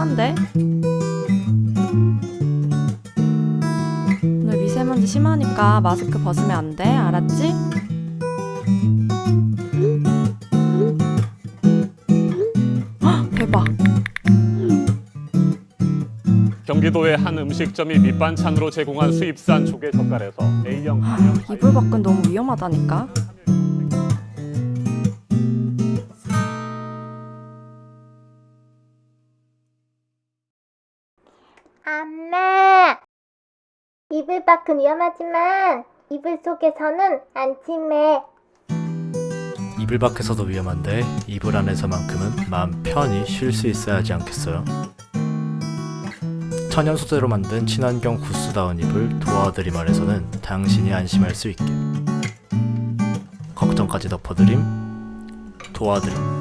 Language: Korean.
심한데? 오늘 미세먼지 심하니까 마스크 벗으면 안 돼. 알았지? 헉, 대박. 경기도의 한 음식점이 밑반찬으로 제공한 수입산 조개 젓갈에서 A형 간염 이불 밖은 너무 위험하다니까. 엄마! 이불 밖은 위험하지만 이불 속에서는 안심해. 이불 밖에서도 위험한데 이불 안에서만큼은 마음 편히 쉴 수 있어야 하지 않겠어요? 천연 소재로 만든 친환경 구스다운 이불 도와드림알에서는 당신이 안심할 수 있게 걱정까지 덮어드림 도와드림